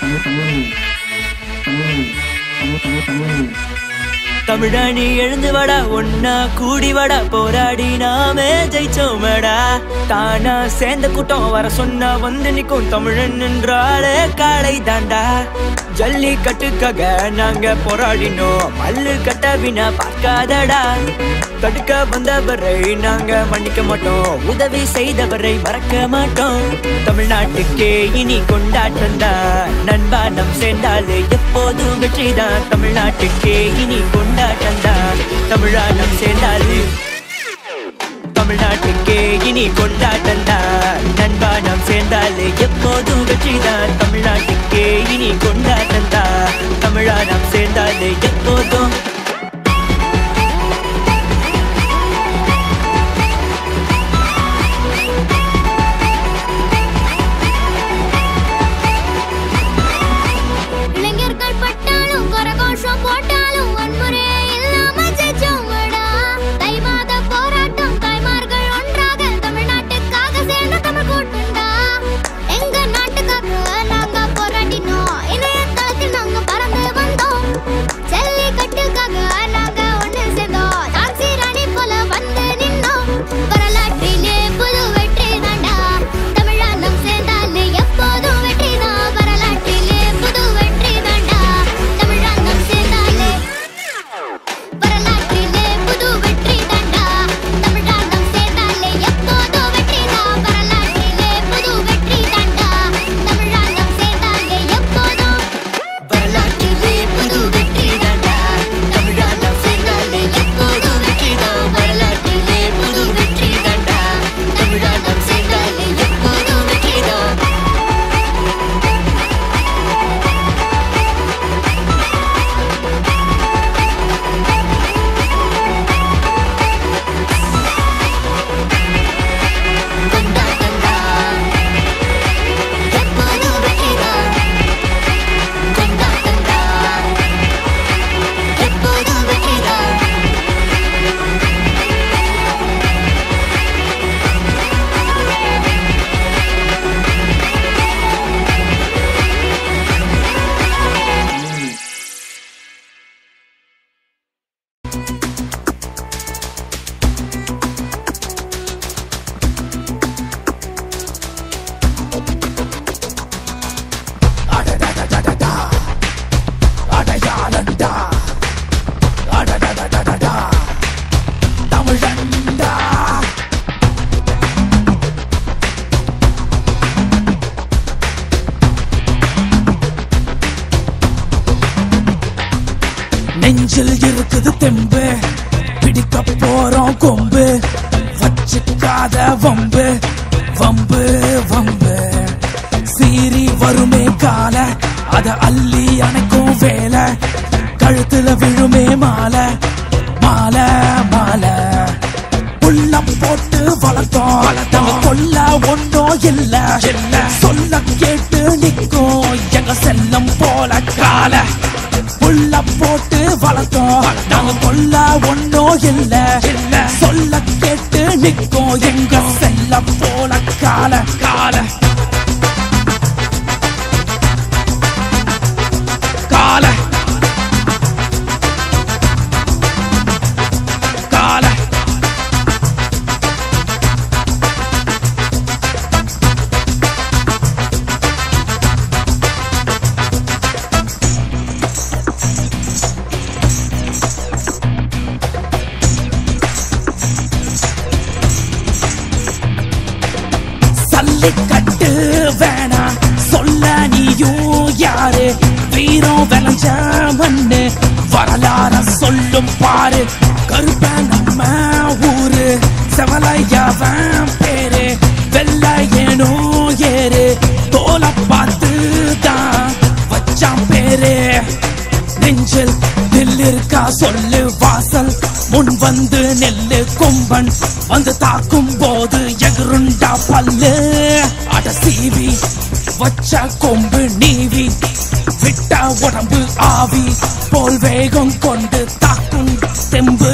Thank you. தமிழனி எழுந்து வடா ஒன்னா கூடி வடா போராடி நாமே ஜெயிச்சோமடா. தானா சேர்ந்த கூட்டம் வர சொன்னா வந்து நிக்கும் தமிழன் என்றாலே காளை தாண்டா ஜல்லிக்கட்டுக்காக நாங்க போராடினோம் மல்லு கட்ட வினா பார்க்காதடா. தடுக்க வந்தவரை நாங்க மன்னிக்க மாட்டோம் உதவி செய்தவரை மறக்க மாட்டோம். தமிழ்நாட்டுக்கே இனி கொண்டாட்டம் தான் நண்பா நம் சேர்ந்தாலே எப்போதும் வெற்றிதான். தமிழ்நாட்டுக்கே இனி கொண்டாட்டம் தான் தமிழா நம் சேர்ந்தாலே. தமிழ்நாட்டுக்கே இனி கொண்டாட்டந்தா தான் நண்பா நாம் சேர்ந்தாலே எப்போதும் வெற்றிதான். நெஞ்சில் இருக்குது தெம்பு. பிடிக்க போறோம் கொம்பு. வச்சுக்காத வம்பு. வம்பு வம்பு. சீறி வருமே கால. அத அள்ளி அணைக்கும் வேலை. கழுத்துல விழுமே மாலை. மாலை மாலை. உள்ளம் போட்டு வளர்த்தோம். நம்ம கொல்ல ஒன்றும் இல்ல. சொல்ல கேட்டு நிற்கும். எங்க செல்லம் போல கால. உள்ள போட்டு வளர்த்தோம். நாங்க கொல்ல ஒன்றும் இல்ல. சொல்ல கேட்டு நிற்கும் எங்க ஜல்லிக்கட்டு வேணா. சொல்ல நீயும் யாரு? வீரம் விளைஞ்ச மண்ணு. வரலாற சொல்லும் பாரு. கருப்ப நம்ம ஊரு. செவலையவன் பேரு. வெள்ளையனோ ஏறு. தோலை பார்த்து தான் வச்சான் பேரு. நெஞ்சில் நெல் இருக்கா சொல்லு வாசல். முன் வந்து நெல்லு கும்பன். வந்து தாக்கும் போது பல்லு அட சீவி வச்ச கொம்பு நீவி விட்ட உடம்பு ஆவி போல் வேகம் கொண்டு தாக்கும் தெம்பு.